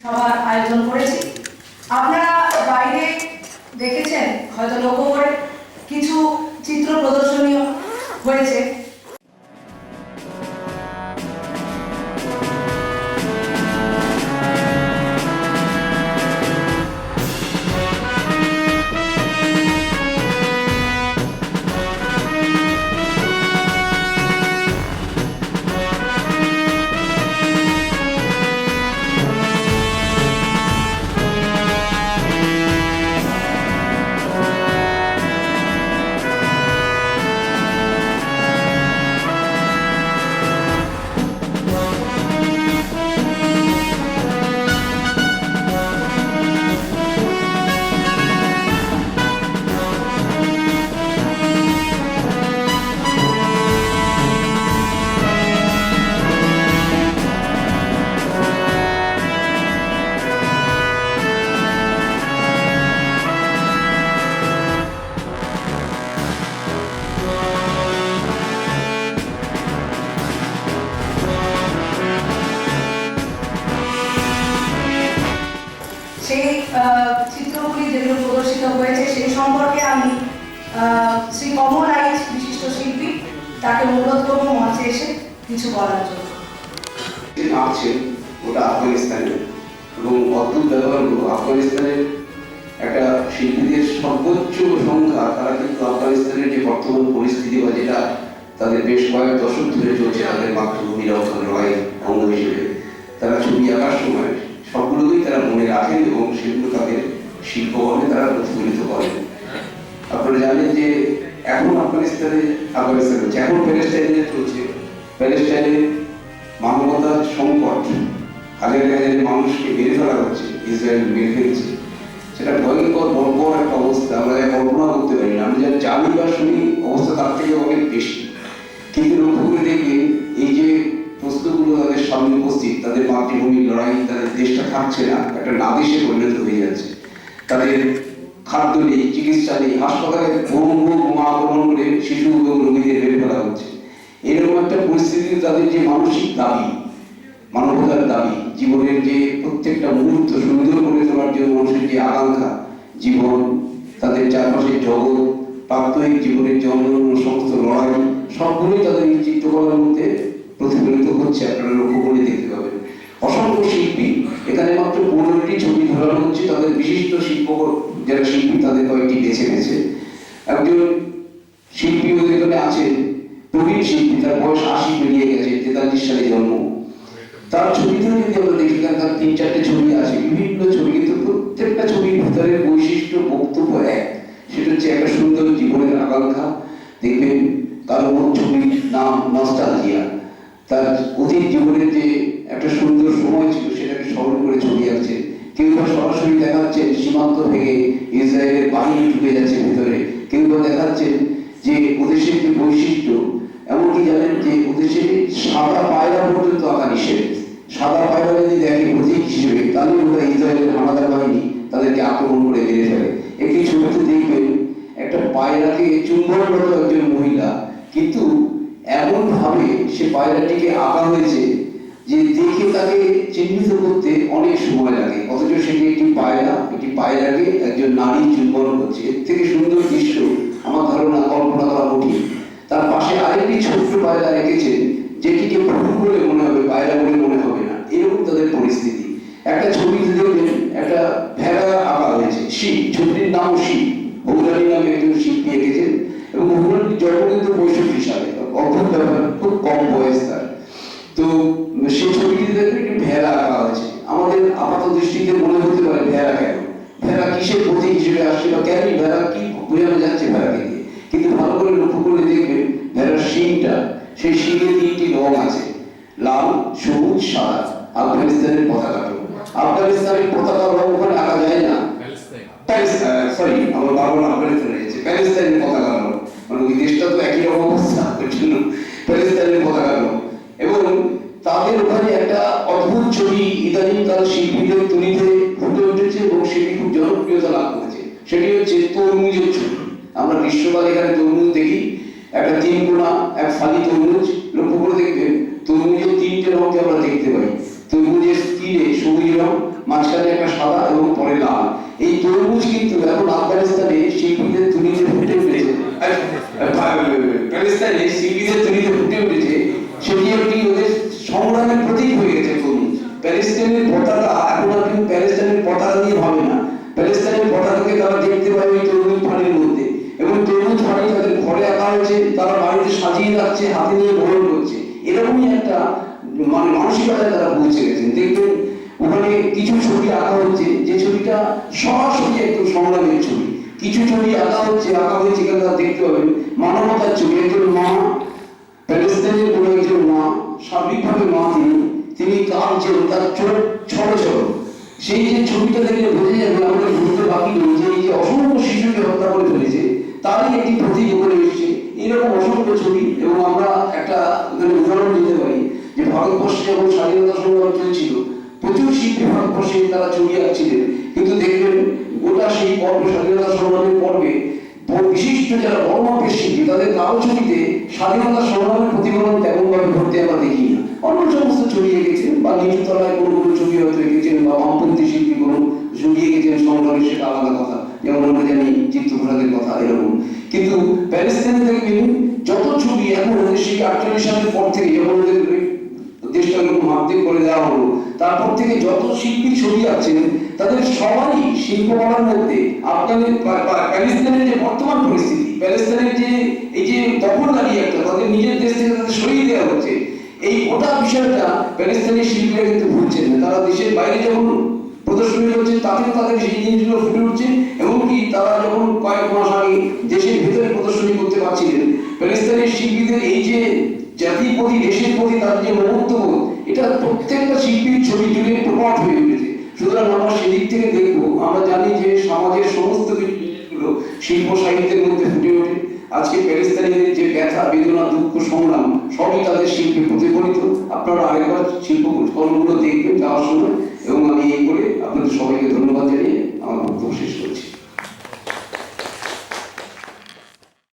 সবার আয়োজন করেছি। আপনারা বাইরে দেখেছেন হয়তো লক্ষ্য করে কিছু চিত্র প্রদর্শনীয় হয়েছে। শ্রী কমল রাইজ বিশিষ্ট শিল্পী, তাকে অনুরোধ করব মঞ্চে এসে কিছু বলার জন্য। নামছেন ওটা আফগানিস্তানে এবং অদ্ভুত ব্যবহার হলো আফগানিস্তানের একটা শিল্পীদের সর্বোচ্চ সংখ্যা, তারা কিন্তু আফগানিস্তানের যে বর্তমান পরিস্থিতি বা যেটা তাদের বেশ কয়েক দশক ধরে চলছে, তাদের মাতৃভূমি রক্ষণ লড়াই অঙ্গ হিসেবে। তারা ছবি আঁকার সময় সবগুলোকেই তারা মনে রাখেন এবং সেগুলো তাদের শিল্পকর্মে তারা প্রতিফলিত করেন। আপনারা জানেন যে এখন আফগানিস্তানে, আফগানিস্তান হচ্ছে, এখন প্যালেস্টাইনে চলছে। প্যালেস্টাইনে মানবতার সংকট হাজার হাজার মানুষকে মেরে ফেলা হচ্ছে, ইসরায়েল মেরে ফেলছে, সেটা ভয়ঙ্কর ভয়ঙ্কর একটা অবস্থা। আমরা কল্পনা করতে পারি না। আমরা যা জানি বা শুনি, অবস্থা তার থেকে অনেক বেশি। কিন্তু লক্ষ্য করে দেখবেন, এই যে প্রশ্নগুলো তাদের সামনে উপস্থিত, তাদের মাতৃভূমির লড়াই, তাদের দেশটা থাকছে না, একটা নাদেশে পরিণত হয়ে যাচ্ছে। তাদের খাদ্য নেই, চিকিৎসা নেই, হাসপাতালে বোম বোমা আক্রমণ করে শিশু এবং রোগীদের মেরে ফেলা হচ্ছে। এরকম একটা পরিস্থিতিতে তাদের যে মানসিক দাবি, মানবতার দাবি, জীবনের যে প্রত্যেকটা মুহূর্ত সুন্দর করে তোলার জন্য মানুষের যে আকাঙ্ক্ষা, জীবন, তাদের চারপাশের জগৎ, প্রাত্যহিক জীবনের যে সমস্ত লড়াই, সবগুলোই তাদের এই চিত্রকলার মধ্যে প্রতিফলিত হচ্ছে, আপনারা লক্ষ্য করে দেখতে পাবেন। অসংখ্য শিল্পী। এখানে মাত্র পনেরোটি ছবি ধরানো হচ্ছে। তাদের বিশিষ্ট শিল্প যারা শিল্পী, তাদের কয়েকটি বেছে গেছে একজন শিল্পী ওদের এখানে আছেন, প্রবীণ শিল্পী। তার বয়স আশি পেরিয়ে গেছে, তেতাল্লিশ সালে জন্ম। তার ছবিতে যদি আমরা দেখি, তার তিন চারটে সরাসরি দেখাচ্ছেন সীমান্ত ভেঙে ইসরায়েলের বাহিনী ঢুকে যাচ্ছে ভিতরে। কেউ বা দেখাচ্ছেন যে ওদেশের যে বৈশিষ্ট্য, এমনকি জানেন যে ওদেশে সাদা পায়রা পর্যন্ত আঁকা নিষেধ। সাদা পায়রা যদি দেখে প্রতীক হিসেবে, তাহলে ওরা ইসরায়েলের হানাদার বাহিনী তাদেরকে আক্রমণ করে মেরে ফেলে। একটি ছবিতে দেখবেন একটা পায়রাকে চুম্বনরত একজন মহিলা, কিন্তু এমন ভাবে সে পায়রাটিকে আঁকা হয়েছে যে দেখে তাকে চিহ্নিত করতে অনেক সময় লাগে। অথচ সেটি একটি পায়রা, একটি পায়রাকে একজন নারী চুম্বন করছে। এর থেকে সুন্দর দৃশ্য আমার ধারণা, কল্পনা করা কঠিন। তার পাশে আরেকটি ছোট্ট পায়রা রেখেছেন যেটিকে ফুল বলে মনে হবে, পায়রা বলে মনে হবে না। এরকম তাদের পরিস্থিতি। একটা ছবিতে দেখবেন একটা ভেড়া আঁকা হয়েছে, শিব। ছবিটির নাম শিব। ভৌরানী নামে একজন শিল্পী এঁকেছেন। এবং ভৌরানীর জন্ম কিন্তু পঁয়ষট্টি অদ্ভুত ব্যাপার খুব কম বয়স তার তো সেই ছবিটিতে দেখবেন একটি ভেড়া আঁকা হয়েছে আমাদের আপাত দৃষ্টিতে মনে হতে পারে ভেড়া কেন ভেড়া কিসের প্রতীক হিসেবে আসছে বা কেনই ভেড়া কি বোঝানো যাচ্ছে ভেড়াকে দিয়ে কিন্তু ভালো করে দেখবেন ভেড়ার শিংটা সেই শিংয়ে তিনটি রং আছে। লাল সবুজ সাদা। আফগানিস্তানের পতাকা আফগানিস্তানের পতাকা রং ওখানে আঁকা যায় না। সরি আমার বাবা আফগানিস্তানে রয়েছে। প্যালেস্তাইনের পতাকা রং মানে ওই দেশটা তো একই রকম অবস্থা ওই জন্য প্যালেস্তাইনের পতাকা রং এবং তাদের ওখানে একটা অদ্ভুত ছবি ইদানিংকাল শিল্পীদের তুলিতে ফুটে উঠেছে এবং সেটি খুব জনপ্রিয়তা লাভ করেছে। সেটি হচ্ছে তরমুজের ছবি। আমরা গ্রীষ্মকালে এখানে তরমুজ একটা তিন কোনা, এক ফালি তরমুজ লক্ষ্য করে দেখবেন, তরমুজের তিনটে রঙকে আমরা দেখতে পাই? তরমুজের তীরে সবুজ রং, মাঝখানে একটা সাদা এবং পরে লাল। এই তরমুজ কিন্তু এখন আফগানিস্তানে শিল্পীদের তুলিতে ফুটে উঠেছে। প্যালেস্তাইনে শিল্পীদের তুলিতে ফুটে উঠেছে। সেটি একটি ওদের সংগ্রামের প্রতীক হয়ে গেছে তরমুজ। প্যালেস্তাইনের পতাকা এখন আর কিন্তু প্যালেস্তাইনের পতাকা দিয়ে ভাবে না। প্যালেস্তাইনের পতাকাকে তারা দেখতে পায় ওই তরমুজ ফানির মধ্যে এবং তরমুজ ফানি তাদের ঘরে আঁকা হয়েছে, তারা বাড়িতে সাজিয়ে রাখছে, হাতে নিয়ে বরণ করছে। এরকমই একটা মানে মানসিকতায় তারা পৌঁছে গেছেন। দেখবেন, ওখানে কিছু ছবি আঁকা হচ্ছে, যে ছবিটা সরাসরি একদম সংগ্রামের ছবি। কিছু ছবি আঁকা হচ্ছে, আঁকা হয়েছে এখানে তারা দেখতে পাবেন। মানবতার ছবি, একজন মা, প্যালেস্তাইনের কোনো একজন মা, সার্বিকভাবে মা তিনি তিনি কাঁদছেন তার চোখ ছড়ো ছড়ো সেই যে ছবিটা দেখলে বোঝা যাবে আমরা বুঝতে বাকি নেই যে এই যে অসংখ্য শিশুকে হত্যা করে ফেলেছে, তারই একটি প্রতীক উপরে এসেছে এরকম অসংখ্য ছবি এবং আমরা একটা উদাহরণ দিতে পারি যে ভারতবর্ষে যখন স্বাধীনতা সংগ্রাম চলছিল প্রচুর শিল্পী ভারতবর্ষে তারা ছবি আঁকছিলেন। কিন্তু দেখবেন, গোটা সেই পর্ব, স্বাধীনতা সংগ্রামের পর্বে বিশিষ্ট যারা বড় শিল্পী, তাদের কারও ছবিতে স্বাধীনতা সংগ্রামের প্রতিফলন তেমন ভাবে ঘটতে আমরা দেখি না। অন্য সমস্ত ছবি এঁকেছেন, বা নিচু তলায় কোনো কোনো ছবি হয়তো এঁকেছেন, বা বামপন্থী শিল্পী কোনো ছবি এঁকেছেন সংগ্রামের সেটা আলাদা কথা। যেমন আমরা জানি চিত্রপ্রসাদের কথা এরকম। কিন্তু প্যালেস্তাইনে দেখবেন যত ছবি এখন উনিশশো আটচল্লিশ সালের পর থেকে যখন ওদের দেশটা এরকম মাধ্যমিক করে দেওয়া হলো। তারপর থেকে যত শিল্পী ছবি আছেন তাদের সবারই শিল্পকলার মধ্যে আপনাদের যে বর্তমান পরিস্থিতি যে, এই যে একটা, তাদের নিজের দেশ থেকে তাদের সরিয়ে দেওয়া হচ্ছে। এই গোটা বিষয়টা প্যালেস্তাইনের শিল্পীরা কিন্তু ভুলছেন না। তারা দেশের বাইরে যখন প্রদর্শনী করছে তাতেও তাদের সেই জিনিসগুলো ফুটে উঠছে এমনকি তারা যখন কয়েক মাস আগে দেশের ভিতরে প্রদর্শনী করতে পারছিলেন প্যালেস্তাইনের শিল্পীদের এই যে জাতির প্রতি, দেশের প্রতি তার যে মমত্ববোধ এটা প্রত্যেকটা শিল্পীর ছবি জুড়ে প্রকট হয়ে উঠেছে। সুতরাং আমরা সেদিক থেকে দেখব, আমরা জানি যে সমাজের সমস্ত কিছু শিল্প সাহিত্যের মধ্যে ফুটে ওঠে। আজকে প্যালেস্তাইনের যে ব্যথা, বেদনা, দুঃখ, সংগ্রাম, সবই তাদের শিল্পে প্রতিফলিত আপনারা আরেকবার শিল্প কর্মগুলো দেখবেন যাওয়ার সময়। এবং আমি এই করে আপনাদের সবাই